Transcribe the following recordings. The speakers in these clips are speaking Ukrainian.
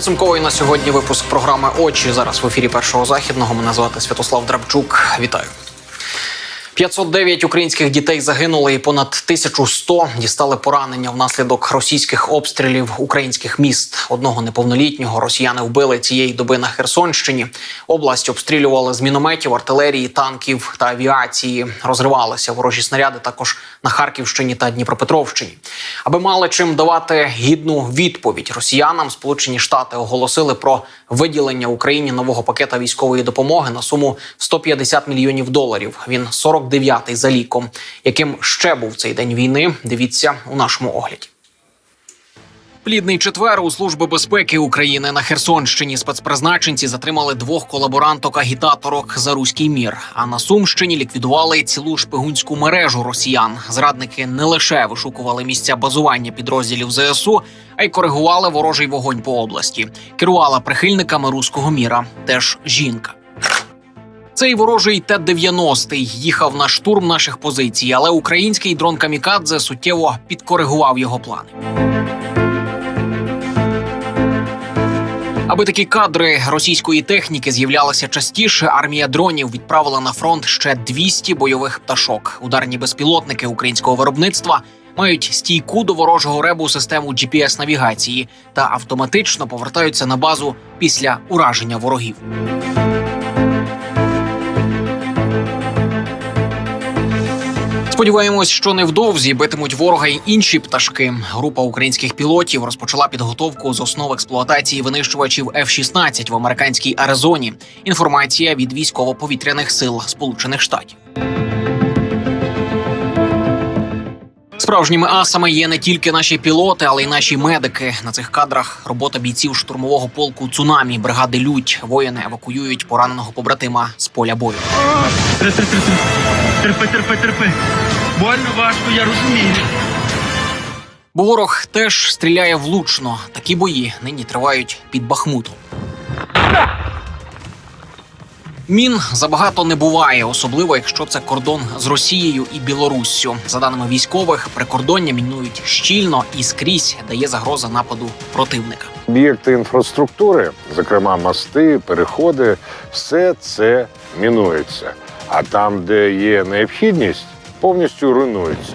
Підсумковий на сьогодні випуск програми Очі. Зараз в ефірі першого західного. Мене звати Святослав Драбчук. Вітаю. 509 українських дітей загинули, і понад 1100 дістали поранення внаслідок російських обстрілів українських міст. Одного неповнолітнього росіяни вбили цієї доби на Херсонщині. Область обстрілювали з мінометів, артилерії, танків та авіації. Розривалися ворожі снаряди також на Харківщині та Дніпропетровщині. Аби мали чим давати гідну відповідь росіянам, Сполучені Штати оголосили про виділення Україні нового пакета військової допомоги на суму 150 мільйонів доларів. Він 49-й за ліком. Яким ще був цей день війни? Дивіться у нашому огляді. Плідний четвер у служби безпеки України на Херсонщині спецпризначенці затримали двох колаборанток-агітаторок за руський мір. А на Сумщині ліквідували цілу шпигунську мережу росіян. Зрадники не лише вишукували місця базування підрозділів ЗСУ, а й коригували ворожий вогонь по області. Керувала прихильниками руського міра. Теж жінка. Цей ворожий Т-90 їхав на штурм наших позицій, але український дрон Камікадзе суттєво підкоригував його плани. Аби такі кадри російської техніки з'являлися частіше, армія дронів відправила на фронт ще 200 бойових пташок. Ударні безпілотники українського виробництва мають стійку до ворожого ребу систему gps навігації та автоматично повертаються на базу після ураження ворогів. Сподіваємось, що невдовзі битимуть ворога й інші пташки. Група українських пілотів розпочала підготовку з основ експлуатації винищувачів F-16 в американській Аризоні. Інформація від військово-повітряних сил Сполучених Штатів. Справжніми асами є не тільки наші пілоти, але й наші медики. На цих кадрах робота бійців штурмового полку цунамі бригади Лють. Воїни евакуюють пораненого побратима з поля бою. Терпи, терпи, терпи. Больно важко, я розумію. Бо ворог теж стріляє влучно. Такі бої нині тривають під Бахмутом. Мін забагато не буває, особливо якщо це кордон з Росією і Білоруссю. За даними військових, прикордоння мінують щільно і скрізь дає загроза нападу противника. Об'єкти інфраструктури, зокрема мости, переходи, все це мінується. А там, де є необхідність, повністю руйнується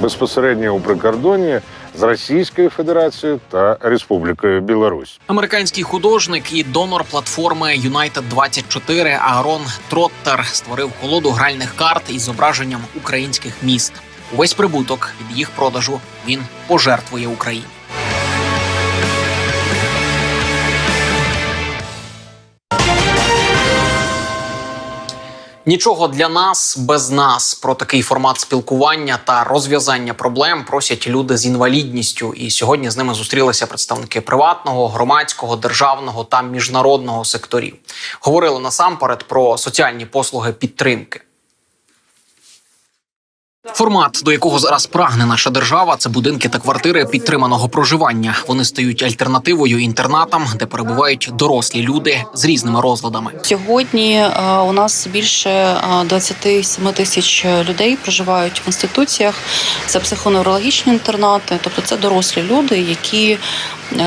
безпосередньо у прикордонні з Російською Федерацією та Республікою Білорусь. Американський художник і донор платформи United 24 Аарон Троттер створив колоду гральних карт із зображенням українських міст. Увесь прибуток від їх продажу він пожертвує Україні. Нічого для нас без нас про такий формат спілкування та розв'язання проблем просять люди з інвалідністю. І сьогодні з ними зустрілися представники приватного, громадського, державного та міжнародного секторів. Говорили насамперед про соціальні послуги підтримки. Формат, до якого зараз прагне наша держава, це будинки та квартири підтриманого проживання. Вони стають альтернативою інтернатам, де перебувають дорослі люди з різними розладами. Сьогодні е, у нас більше е, 27 тисяч людей проживають в інституціях. Це психоневрологічні інтернати, тобто це дорослі люди, які, е,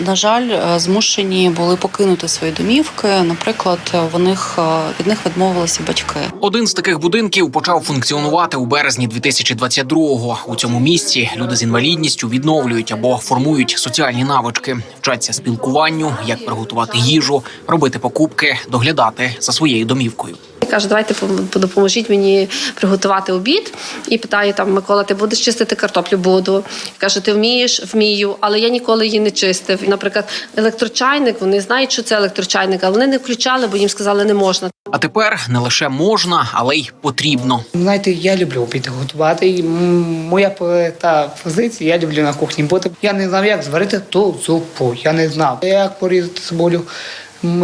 на жаль, е, змушені були покинути свої домівки. Наприклад, в них е, від них відмовилися батьки. Один з таких будинків почав функціонувати у березні 2022-го. У цьому місці люди з інвалідністю відновлюють або формують соціальні навички, вчаться спілкуванню, як приготувати їжу, робити покупки, доглядати за своєю домівкою. Каже, давайте пом- допоможіть мені приготувати обід. І питає там Микола, ти будеш чистити картоплю? Буду. Каже, ти вмієш? Вмію, але я ніколи її не чистив. І, Наприклад, електрочайник, вони знають, що це електрочайник, але вони не включали, бо їм сказали, не можна. А тепер не лише можна, але й потрібно. Знаєте, я люблю обід готувати. І моя та позиція, я люблю на кухні бути. Я не знав, як зварити ту зупу. Я не знав, як порізати цибулю,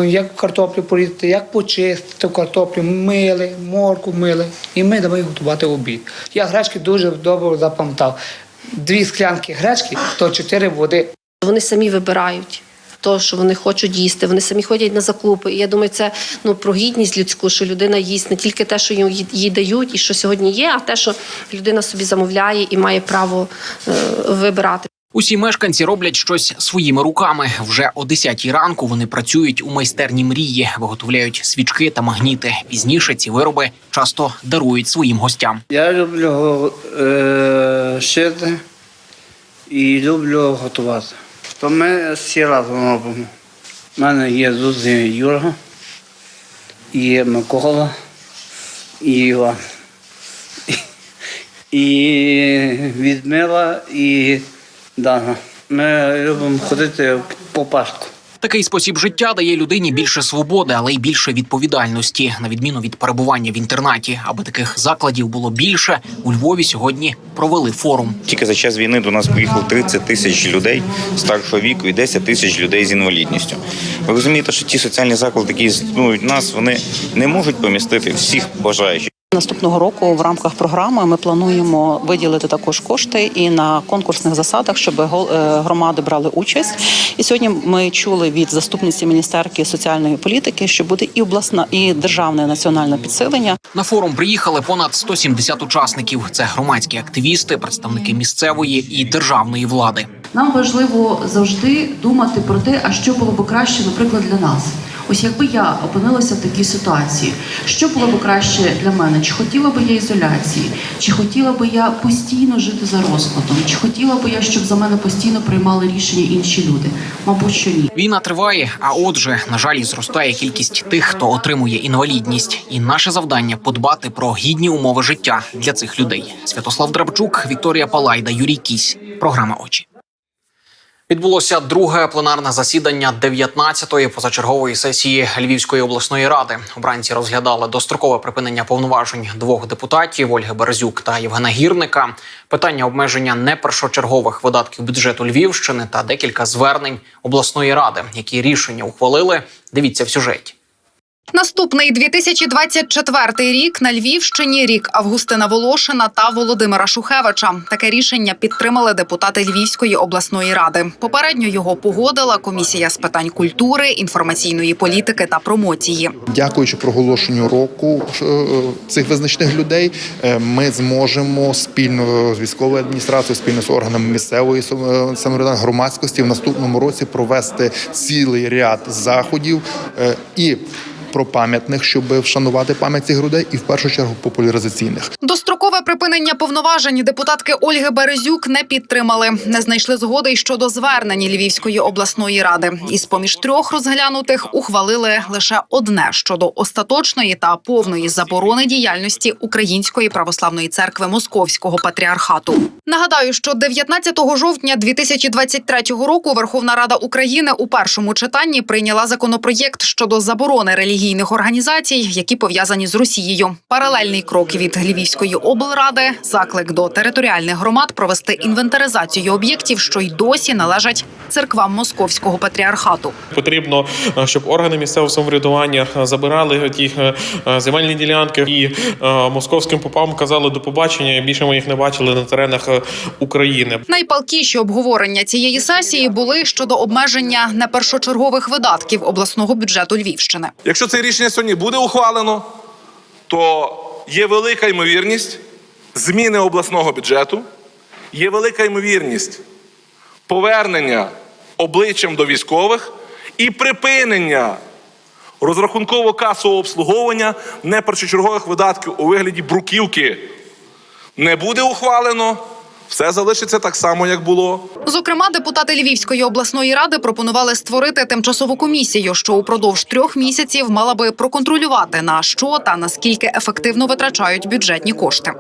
як картоплю порізати, як почистити картоплю, мили, морку мили. І ми давай готувати обід. Я гречки дуже добре запам'ятав. Дві склянки гречки, то чотири води. Вони самі вибирають. То, що вони хочуть їсти, вони самі ходять на закупи. І я думаю, це ну про гідність людську, що людина їсть не тільки те, що їй, їй дають, і що сьогодні є, а те, що людина собі замовляє і має право е, вибирати. Усі мешканці роблять щось своїми руками. Вже о 10-й ранку вони працюють у майстерні мрії, виготовляють свічки та магніти. Пізніше ці вироби часто дарують своїм гостям. Я люблю е, шити і люблю готувати. То ми всі разом робимо. У мене є друзі Юра, і Микола, і Іван. І Відмила, і Дана. Ми любимо ходити по парку. Такий спосіб життя дає людині більше свободи, але й більше відповідальності, на відміну від перебування в інтернаті. Аби таких закладів було більше, у Львові сьогодні провели форум. Тільки за час війни до нас приїхало 30 тисяч людей старшого віку і 10 тисяч людей з інвалідністю. Ви розумієте, що ті соціальні заклади, які існують в нас, вони не можуть помістити всіх бажаючих. Наступного року в рамках програми ми плануємо виділити також кошти і на конкурсних засадах, щоб гол- е, громади брали участь. І сьогодні ми чули від заступниці міністерки соціальної політики, що буде і обласна, і державне національне підсилення. На форум приїхали понад 170 учасників. Це громадські активісти, представники місцевої і державної влади. Нам важливо завжди думати про те, а що було б краще, наприклад, для нас. Ось якби я опинилася в такій ситуації, що було б краще для мене? Чи хотіла би я ізоляції? Чи хотіла би я постійно жити за розкладом? Чи хотіла би я, щоб за мене постійно приймали рішення інші люди? Мабуть, що ні. Війна триває, а отже, на жаль, зростає кількість тих, хто отримує інвалідність. І наше завдання подбати про гідні умови життя для цих людей. Святослав Драбчук, Вікторія Палайда, Юрій Кісь. Програма очі. Відбулося друге пленарне засідання 19-ї позачергової сесії Львівської обласної ради. Обранці розглядали дострокове припинення повноважень двох депутатів Ольги Березюк та Євгена Гірника, питання обмеження непершочергових видатків бюджету Львівщини та декілька звернень обласної ради, які рішення ухвалили. Дивіться в сюжеті. Наступний 2024 рік на Львівщині рік Августина Волошина та Володимира Шухевича. Таке рішення підтримали депутати Львівської обласної ради. Попередньо його погодила комісія з питань культури, інформаційної політики та промоції. Дякуючи проголошенню року е, цих визначних людей, е, ми зможемо спільно з військовою адміністрацією, спільно з органами місцевої сам- е, самоврядування громадськості в наступному році провести цілий ряд заходів е, і про пам'ятних, щоб вшанувати пам'ять цих людей, і в першу чергу популяризаційних. Дострокове припинення повноважень депутатки Ольги Березюк не підтримали. Не знайшли згоди й щодо звернень Львівської обласної ради. Із поміж трьох розглянутих ухвалили лише одне щодо остаточної та повної заборони діяльності Української православної церкви Московського патріархату. Нагадаю, що 19 жовтня 2023 року Верховна Рада України у першому читанні прийняла законопроєкт щодо заборони релігійних організацій, які пов'язані з Росією. Паралельний крок від Львівської облради заклик до територіальних громад провести інвентаризацію об'єктів, що й досі належать церквам московського патріархату. Потрібно, е, щоб органи місцевого самоврядування е, забирали ті е, земельні ділянки і московським попам казали до побачення. Більше ми їх не бачили на теренах України. Найпалкіші обговорення цієї сесії були щодо обмеження непершочергових видатків обласного бюджету Львівщини. Якщо це рішення сьогодні буде ухвалено, то є велика ймовірність зміни обласного бюджету, є велика ймовірність повернення обличчям до військових і припинення розрахунково-касового обслуговування непершочергових видатків у вигляді бруківки. Не буде ухвалено, все залишиться так само, як було. Зокрема, депутати Львівської обласної ради пропонували створити тимчасову комісію, що упродовж трьох місяців мала би проконтролювати на що та наскільки ефективно витрачають бюджетні кошти.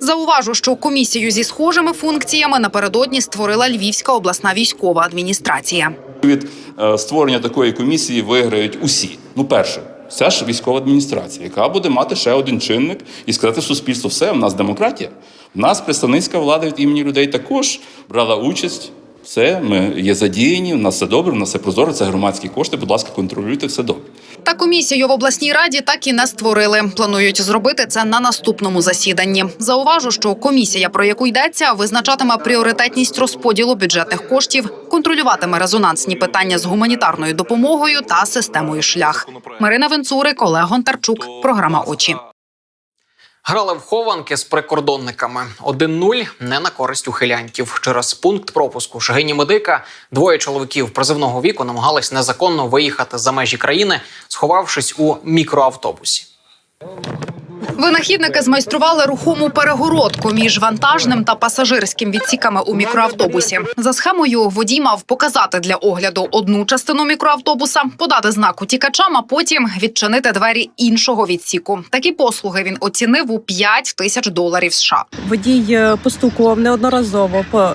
Зауважу, що комісію зі схожими функціями напередодні створила Львівська обласна військова адміністрація. Від е, створення такої комісії виграють усі. Ну, перше, це ж військова адміністрація, яка буде мати ще один чинник і сказати суспільству, все, в нас демократія. Нас представницька влада від імені людей також брала участь. Все, ми є задіяні, в нас все добре, в нас все прозоро, це громадські кошти. Будь ласка, контролюйте все добре. Та комісію в обласній раді так і не створили. Планують зробити це на наступному засіданні. Зауважу, що комісія, про яку йдеться, визначатиме пріоритетність розподілу бюджетних коштів, контролюватиме резонансні питання з гуманітарною допомогою та системою шлях. Марина Венцурик, Олег Гонтарчук. Програма очі. Грали в хованки з прикордонниками. 1-0 не на користь ухилянтів. Через пункт пропуску Шагині Медика двоє чоловіків призивного віку намагались незаконно виїхати за межі країни, сховавшись у мікроавтобусі. Винахідники змайстрували рухому перегородку між вантажним та пасажирським відсіками у мікроавтобусі. За схемою водій мав показати для огляду одну частину мікроавтобуса, подати знак утікачам, а потім відчинити двері іншого відсіку. Такі послуги він оцінив у 5 тисяч доларів США. Водій е, постукував неодноразово по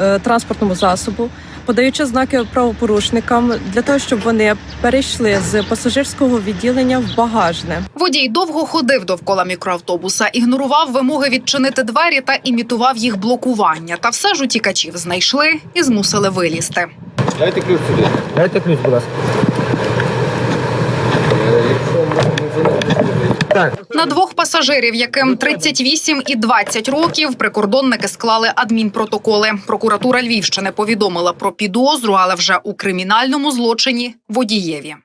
е, транспортному засобу, подаючи знаки правопорушникам для того, щоб вони перейшли з пасажирського відділення в багажне. Водій довго ходив довкола мікроавтобуса, ігнорував вимоги відчинити двері та імітував їх блокування. Та все ж утікачів знайшли і змусили вилізти. Дайте ключ сюди. Дайте ключ, будь ласка. На двох пасажирів, яким 38 і 20 років, прикордонники склали адмінпротоколи. Прокуратура Львівщини повідомила про підозру, але вже у кримінальному злочині водієві.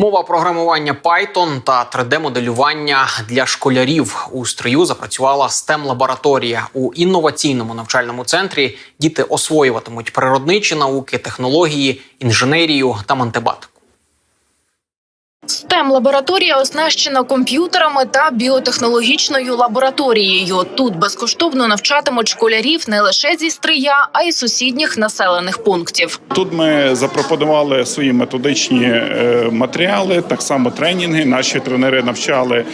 Мова програмування Python та 3D-моделювання для школярів у строю запрацювала stem лабораторія у інноваційному навчальному центрі. Діти освоюватимуть природничі науки, технології, інженерію та математику. STEM лабораторія оснащена комп'ютерами та біотехнологічною лабораторією. Тут безкоштовно навчатимуть школярів не лише зі стрия, а й сусідніх населених пунктів. Тут ми запропонували свої методичні е, матеріали, так само тренінги. Наші тренери навчали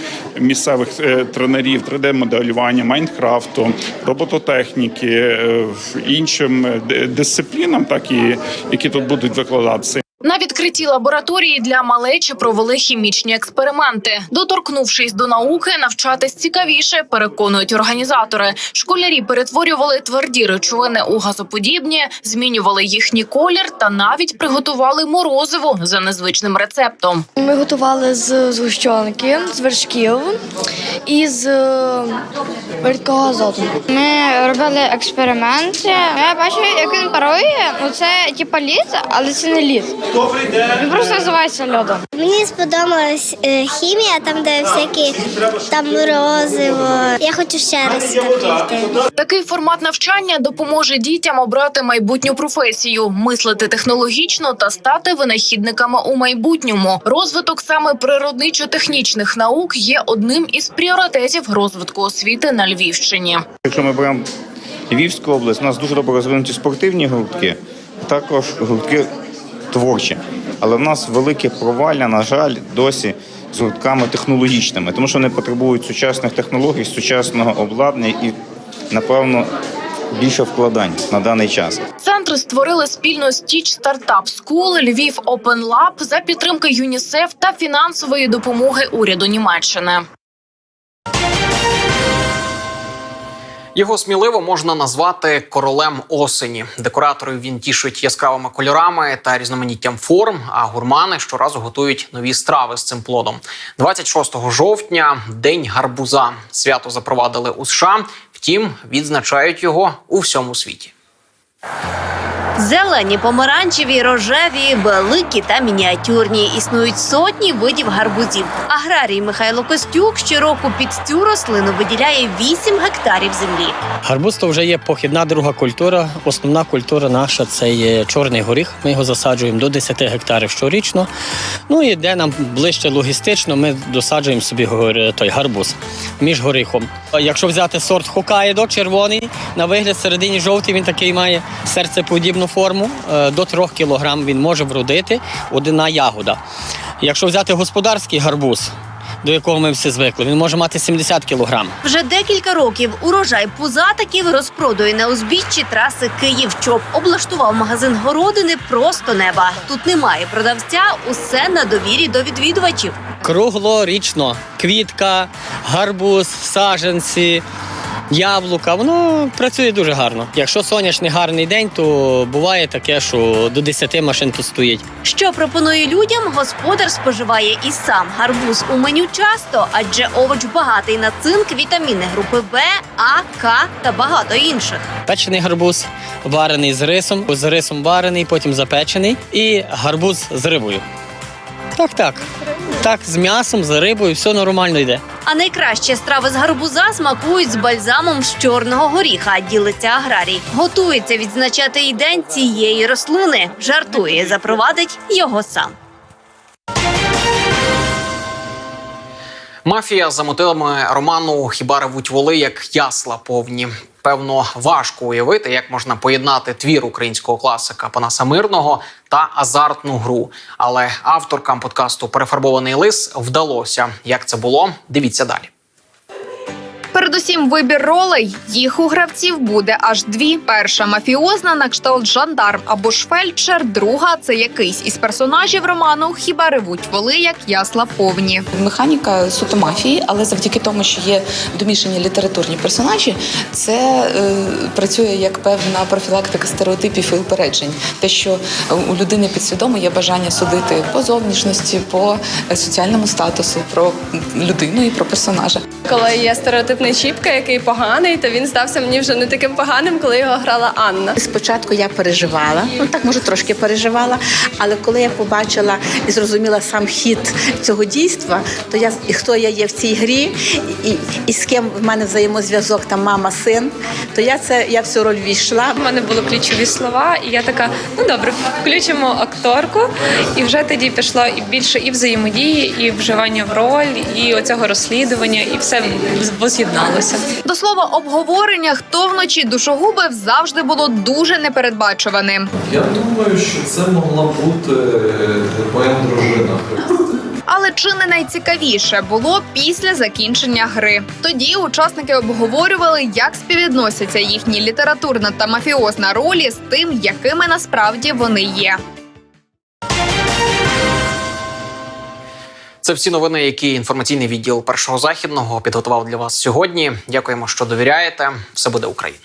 місцевих е, тренерів 3D-моделювання, Майнкрафту, робототехніки, е, іншим дисциплінам, так і які тут будуть викладатися. На відкритій лабораторії для малечі провели хімічні експерименти. Доторкнувшись до науки, навчатись цікавіше, переконують організатори. Школярі перетворювали тверді речовини у газоподібні, змінювали їхній колір та навіть приготували морозиво за незвичним рецептом. Ми готували з згущенки, з вершків і з е, рідкого азоту. Ми робили експерименти. Я бачив, як він парує. Ну це типа лід, але це не лід. Він просто називається льодом. Мені сподобалась е, хімія, там де всякі там морозиво. Я хочу ще раз піти. Такий формат навчання допоможе дітям обрати майбутню професію, мислити технологічно та стати винахідниками у майбутньому. Розвиток саме природничо-технічних наук є одним із пріоритетів розвитку освіти на Львівщині. Якщо ми беремо Львівську область, у нас дуже добре розвинуті спортивні гуртки, також гуртки творчі. Але в нас велике провалля, на жаль, досі з гуртками технологічними, тому що вони потребують сучасних технологій, сучасного обладнання і, напевно, більше вкладань на даний час. Центр створили з Teach Startup School, Львів Open Lab за підтримки ЮНІСЕФ та фінансової допомоги уряду Німеччини. Його сміливо можна назвати королем осені. Декораторів він тішить яскравими кольорами та різноманіттям форм. А гурмани щоразу готують нові страви з цим плодом. 26 жовтня день гарбуза. Свято запровадили у США. Втім, відзначають його у всьому світі. Зелені, помаранчеві, рожеві, великі та мініатюрні. Існують сотні видів гарбузів. Аграрій Михайло Костюк щороку під цю рослину виділяє 8 гектарів землі. Гарбуз то вже є похідна друга культура. Основна культура наша це є чорний горіх. Ми його засаджуємо до 10 гектарів щорічно. Ну і де нам ближче логістично, ми досаджуємо собі той гарбуз між горихом. Якщо взяти сорт Хокайдо, червоний, на вигляд середині жовтий, він такий має серцеподібну форму. Е, До 3 кг він може вродити одна ягода. Якщо взяти господарський гарбуз, до якого ми всі звикли, він може мати 70 кілограм. Вже декілька років урожай пузатиків розпродує на узбіччі траси Київ. Чоп облаштував магазин городини просто неба. Тут немає продавця, усе на довірі до відвідувачів. Круглорічно. Квітка, гарбуз, саженці, яблука. Воно працює дуже гарно. Якщо сонячний гарний день, то буває таке, що до 10 машин тут стоїть. Що пропонує людям, господар споживає і сам гарбуз у меню часто, адже овоч багатий на цинк, вітаміни групи Б, А, К та багато інших. Печений гарбуз, варений з рисом, з рисом варений, потім запечений, і гарбуз з рибою. Так, так. Так, з м'ясом, з рибою, все нормально йде. А найкраще страви з гарбуза смакують з бальзамом з чорного горіха. Ділиться аграрій. Готується відзначати і день цієї рослини. Жартує, запровадить його сам. Мафія за мотивами роману Хіба ревуть воли як ясла повні. Певно, важко уявити, як можна поєднати твір українського класика Панаса Мирного та азартну гру. Але авторкам подкасту Перефарбований лис вдалося. Як це було? Дивіться далі. Передусім, вибір ролей. Їх у гравців буде аж дві: перша мафіозна на кшталт жандарм або ж фельдшер, друга це якийсь із персонажів роману Хіба ревуть воли як ясла повні. Механіка суто мафії, але завдяки тому, що є домішані літературні персонажі, це е, працює як певна профілактика стереотипів і упереджень. Те, що у людини підсвідомо є бажання судити по зовнішності, по е, соціальному статусу, про людину і про персонажа. Коли є стереотипний Чіпка, який поганий, то він здався мені вже не таким поганим, коли його грала Анна. Спочатку я переживала, ну так може трошки переживала, але коли я побачила і зрозуміла сам хід цього дійства, то я і хто я є в цій грі, і, і з ким в мене взаємозв'язок, там мама, син, то я це я в цю роль війшла. У мене були ключові слова, і я така: ну добре, включимо акторку, і вже тоді пішло і більше і взаємодії, і вживання в роль, і оцього розслідування, і все воз'єдналося. До слова, обговорення, хто вночі душогубив, завжди було дуже непередбачуваним. Я думаю, що це могла бути е, моя дружина. Але чи не найцікавіше було після закінчення гри? Тоді учасники обговорювали, як співвідносяться їхні літературна та мафіозна ролі з тим, якими насправді вони є. Це всі новини, які інформаційний відділ першого західного підготував для вас сьогодні. Дякуємо, що довіряєте. Все буде Україна.